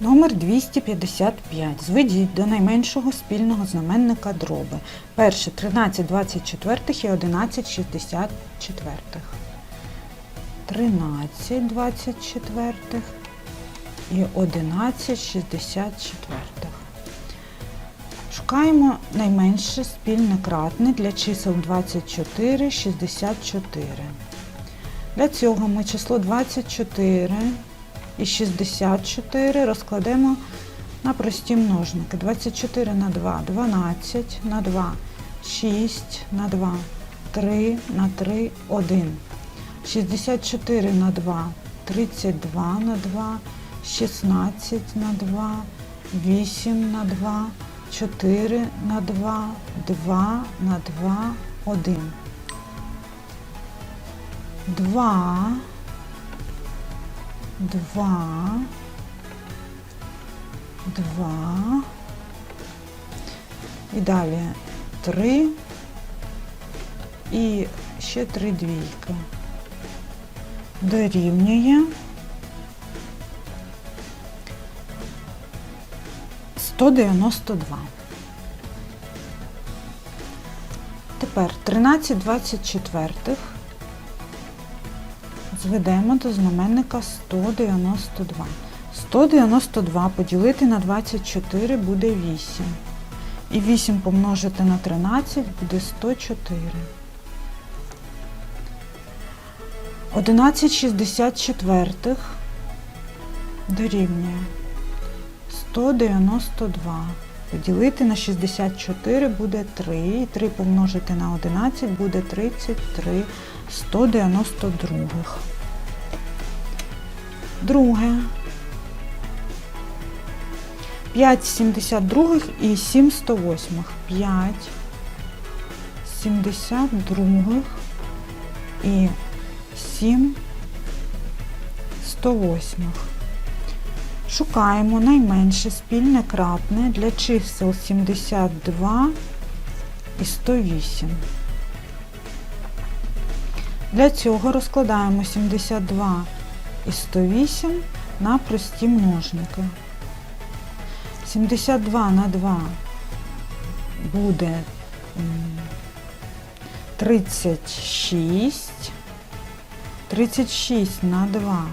Номер 255. Зведіть до найменшого спільного знаменника дроби. Перше 13 24 і 11 64. 13 24 і 11 64. Шукаємо найменше спільне кратне для чисел 24 64. Для цього ми число 24 і 64 розкладемо на прості множники. 24 на 2 12 на 2 6 на 2 3 на 3 1. 64 на 2 32 на 2 16 на 2 8 на 2 4 на 2 2 на 2 1. 2 два, два. І далі три і ще три двійки. Дорівнює 192. Тепер 13 24 зведемо до знаменника 192. 192 поділити на 24 буде 8. І 8 помножити на 13 буде 104. 11 64 дорівнює 192. Поділити на 64 буде 3. І 3 помножити на 11 буде 33 192. Друге. 5 72 і 7 108. 5 72 і 7 108. Шукаємо найменше спільне кратне для чисел 72 і 108. Для цього розкладаємо 72 і 108 на прості множники. 72 на 2 буде м, 36. 36 на 2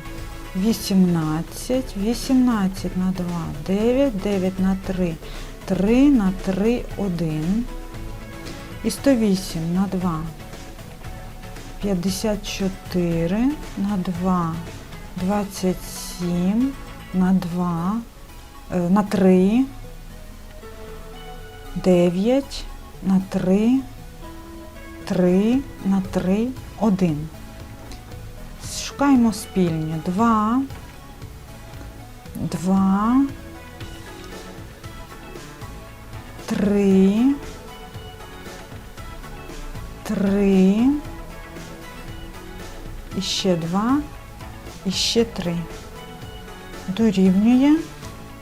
18. 18 на 2 9. 9 на 3 3 на 3 1. І 108 на 2 54 на 2 27 на 2 е, на 3 9 на 3 3 на 3 1. Шукаємо спільні 2 2 3 3 і ще 2, і ще 3. Дорівнює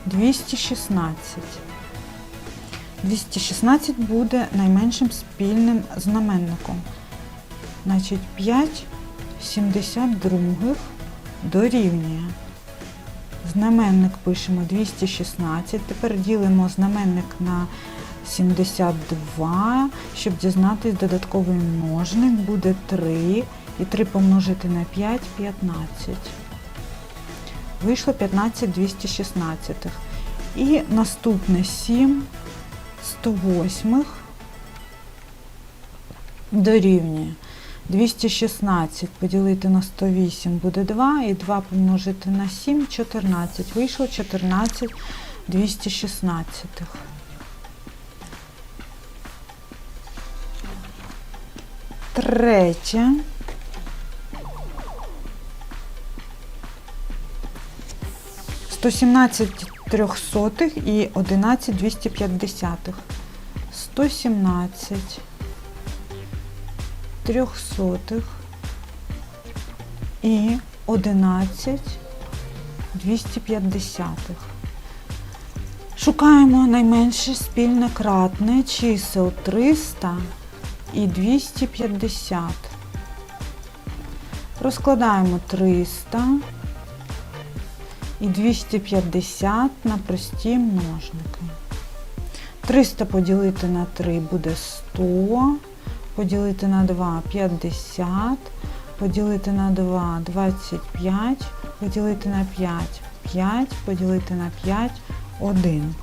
216. 216 буде найменшим спільним знаменником. Значить, 5 72 дорівнює. Знаменник пишемо 216. Тепер ділимо знаменник на 72, щоб дізнатись додатковий множник, буде 3. І 3 помножити на 5 15. Вийшло 15 216. І наступне 7 108 дорівнює 216 поділити на 108 буде 2, і 2 помножити на 7 14. Вийшло 14 216. Третє. Сто сімнадцять трьохсотих і одинадцять двісті п'ятдесятих. Сто сімнадцять трьохсотих і одинадцять двісті п'ятдесятих. Шукаємо найменше спільне кратне чисел 300 і 250. Розкладаємо 300 і 250 на прості множники. 300 поділити на 3 буде 100, поділити на 2 50, поділити на 2 25, поділити на 5 5, поділити на 5 1.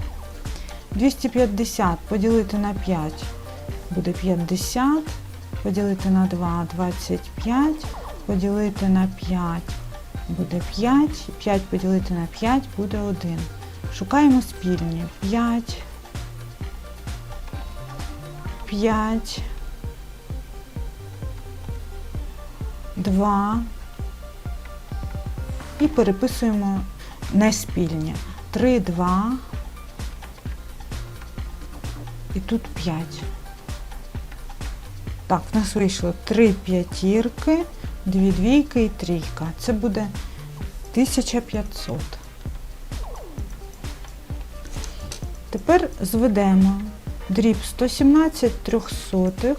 250 поділити на 5 буде 50, поділити на 2 25, поділити на 5 буде 5, 5 поділити на 5 буде 1. Шукаємо спільні 5, 5, 2 і переписуємо неспільні. 3, 2 і тут 5. Так, в нас вийшло 3 п'ятірки, 2 двійки і трійка. Це буде 1500. Тепер зведемо дріб 117 трьохсотих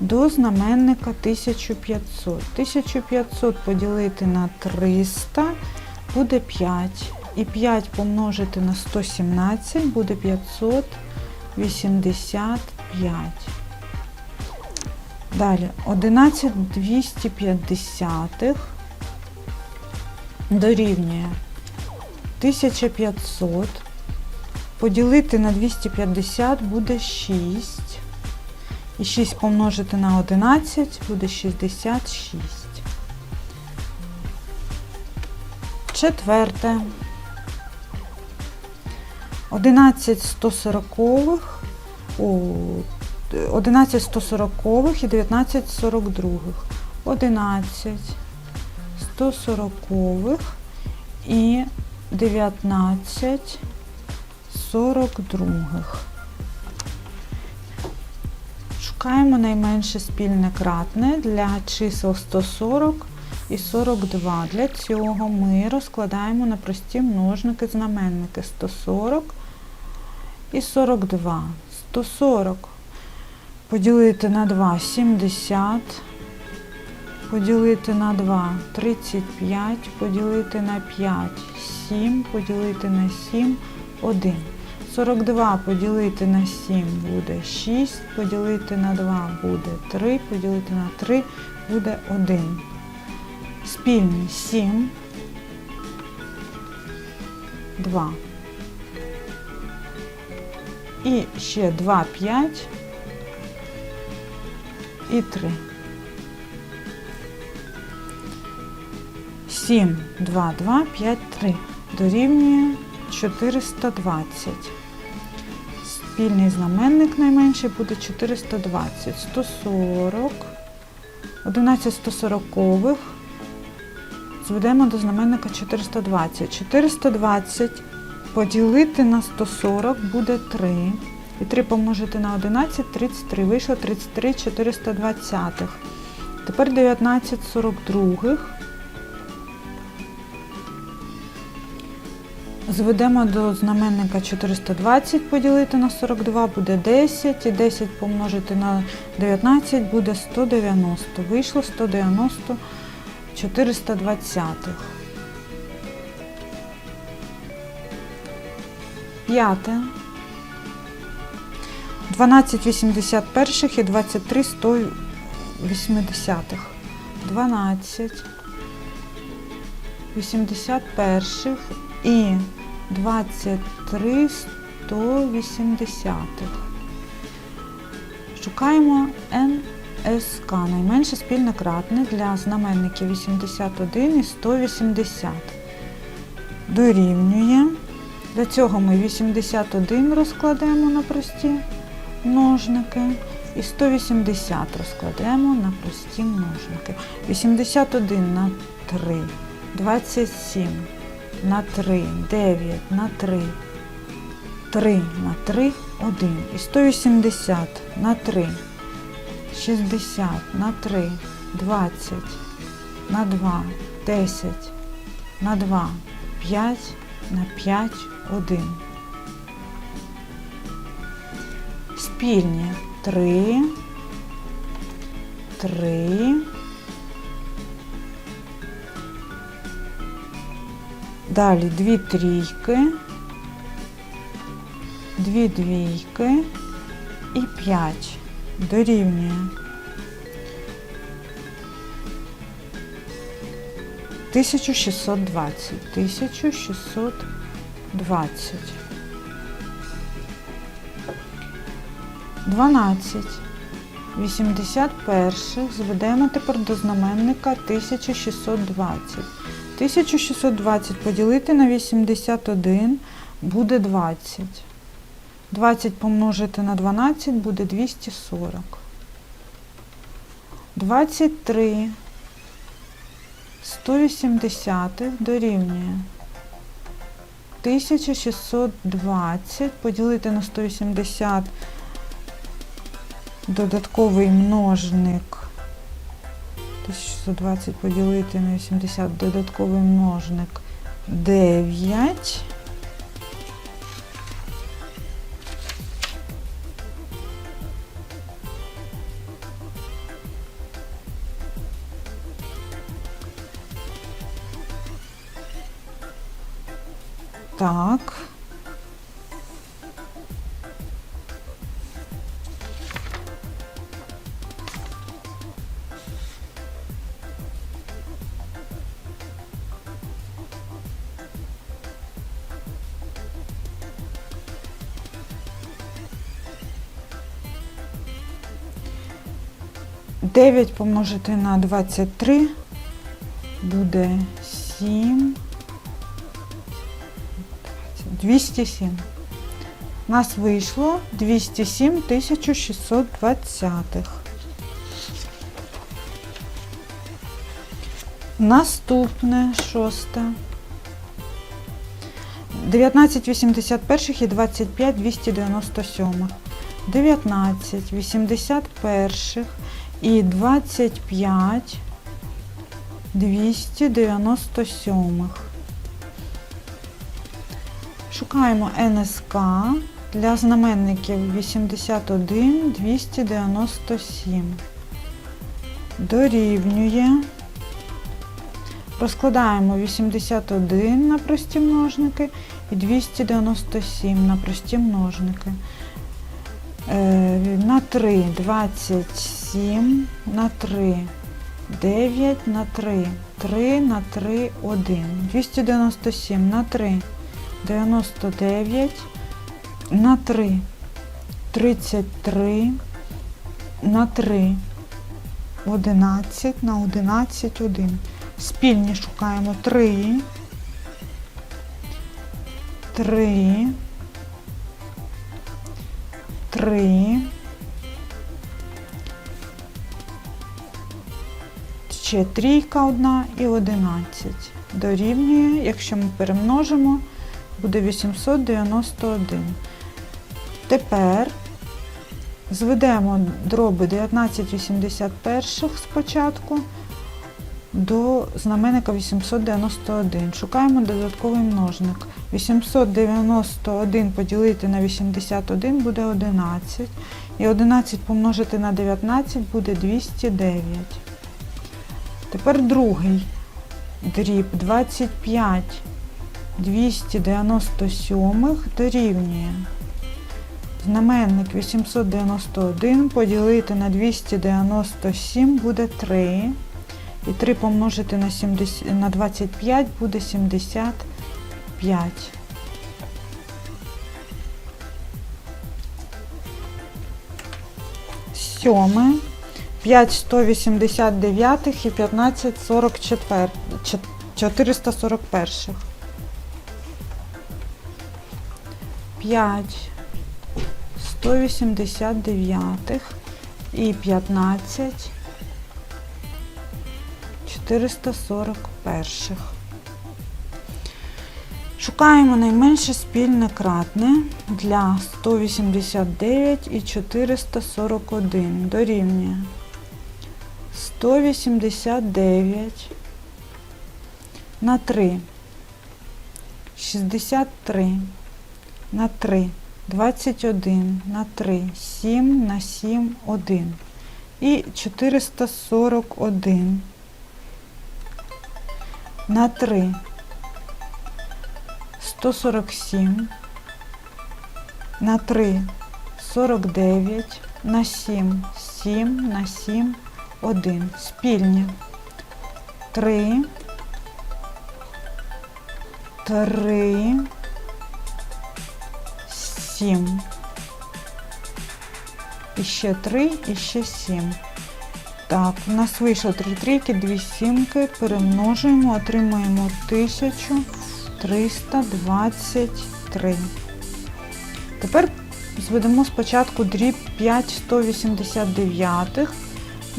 до знаменника 1500. 1500 поділити на 300 буде 5. І 5 помножити на 117 буде 585. Далі 11 250 дорівнює 1500. Поділити на 250 буде 6. І 6 помножити на 11 буде 66. Четверте. 11 140 о, 11 140 і 19 42. 11 140 і 19 42. Шукаємо найменше спільне кратне для чисел 140 і 42. Для цього ми розкладаємо на прості множники знаменники 140 і 42. 140 поділити на 2 70, поділити на 2 35, поділити на 5 7, поділити на 7 1. 42 поділити на 7 буде 6, поділити на 2 буде 3, поділити на 3 буде 1. Спільні 7, 2. І ще 2, 5 і 3. 7, 2, 2, 5, 3. Дорівнює 420. Спільний знаменник найменший буде 420. 140. 11 140 зведемо до знаменника 420. 420 поділити на 140 буде 3. І 3 помножити на 11 33. Вийшло 33 420. Тепер 19 42. Зведемо до знаменника 420 поділити на 42 буде 10, і 10 помножити на 19 буде 190. Вийшло 190 420. П'яте. 12 81 і 23 180. 12 81 і 23 180. Шукаємо НСК, найменше спільне кратне для знаменників 81 і 180. Дорівнює. Для цього ми 81 розкладемо на прості множники і 180 розкладемо на прості множники. 81 на 3, 27 на 3, 9 на 3, 3 на 3, 1. І 180 на 3, 60 на 3, 20 на 2, 10 на 2, 5 на 5, 1. Спільні 3, 3, Далі дві трійки, дві двійки і 5 дорівнює. 1620. 1620. 12. 81 зведемо тепер до знаменника 1620. 1620 поділити на 81 буде 20. 20 помножити на 12 буде 240. 23 180 дорівнює 1620 поділити на 180 додатковий множник 1620 поділити на 80 додатковий множник 9 Так. Дев'ять помножити на 23 буде 7. 207. У нас вийшло 207 1620. Наступне шосте. 19 81 і 25 297. 19 81 і 25 297. Шукаємо НСК для знаменників 81 297. Дорівнює. Розкладаємо 81 на прості множники і 297 на прості множники. Е, На 3 27 на 3 9 на 3 3 на 3 1 297 на 3 99 на 3 33 на 3 11 на 11 1. Спільні шукаємо 3 3 3 ще трійка одна і 11. Дорівнює, якщо ми перемножимо, буде 891. Тепер зведемо дроби 1981 спочатку до знаменника 891. Шукаємо додатковий множник. 891 поділити на 81 буде 11. І 11 помножити на 19 буде 209. Тепер другий дріб 25 297 дорівнює. Знаменник 891 поділити на 297 буде 3. І 3 помножити на, 70, на 25 буде 75. Сьоме. 5 189 і 15 44, 441. 5 189 і 15 441. Шукаємо найменше спільне кратне для 189 і 441. Дорівнює 189 на 3, 63 на 3, 21 на 3, 7 на 7, 1 і 441 на 3, 147, на 3 49, на 7 7, на 7 1. Спільні 3, 3, 7. І ще 3, і ще 7. Так, у нас вийшло 3 трійки, 2 сімки, перемножуємо, отримаємо 1323. Тепер зведемо спочатку дріб 5 189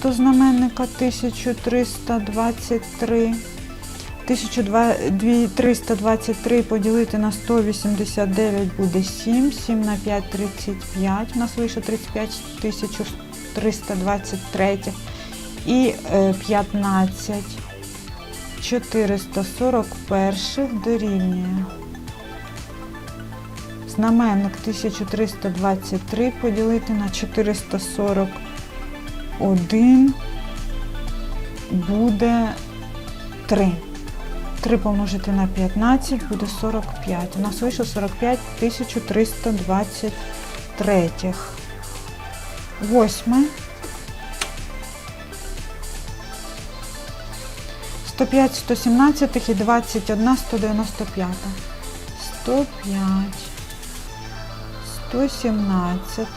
до знаменника 1323. 1323 поділити на 189 буде 7, 7 на 5 35. У нас вийшло 35 1323 і е, 15 441 дорівнює. Знаменник 1323 поділити на 441 буде 3. 3 помножити на 15 буде 45. У нас вийшло 45 1323. Восьме. 105 117 і 21 195. 105 117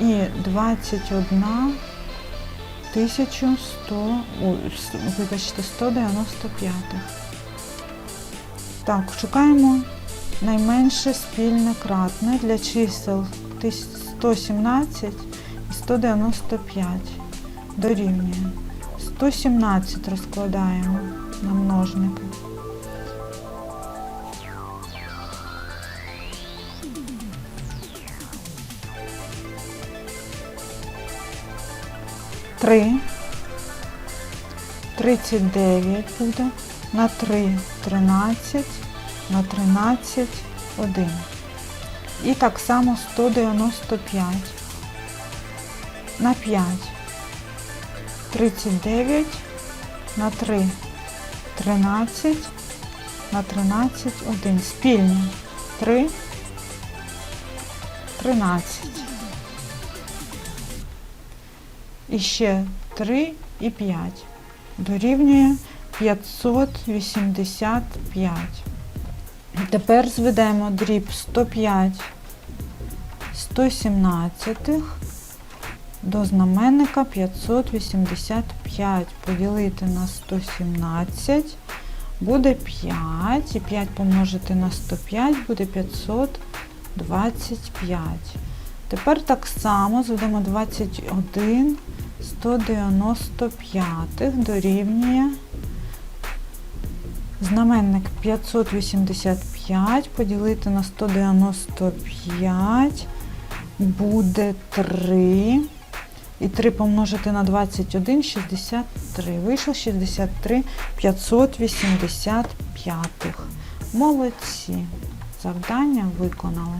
і 21 1100, ой, вибачте, 195. Так, шукаємо найменше спільне кратне для чисел 117 і 195. Дорівнює. 117 розкладаємо на множники. Три. 39 буде. На 3 13, на 13 1. І так само 195. На 5. 39 на 3 13 на 13 1. Спільні 3 13. І ще 3 і 5. Дорівнює 585. Тепер зведемо дріб 105 117 до знаменника 585 поділити на 117 буде 5 і 5 помножити на 105 буде 525. Тепер так само зведемо 21 195 дорівнює знаменник 585 поділити на 195 буде 3. І 3 помножити на 21 63. Вийшло 63 585. Молодці. Завдання виконали.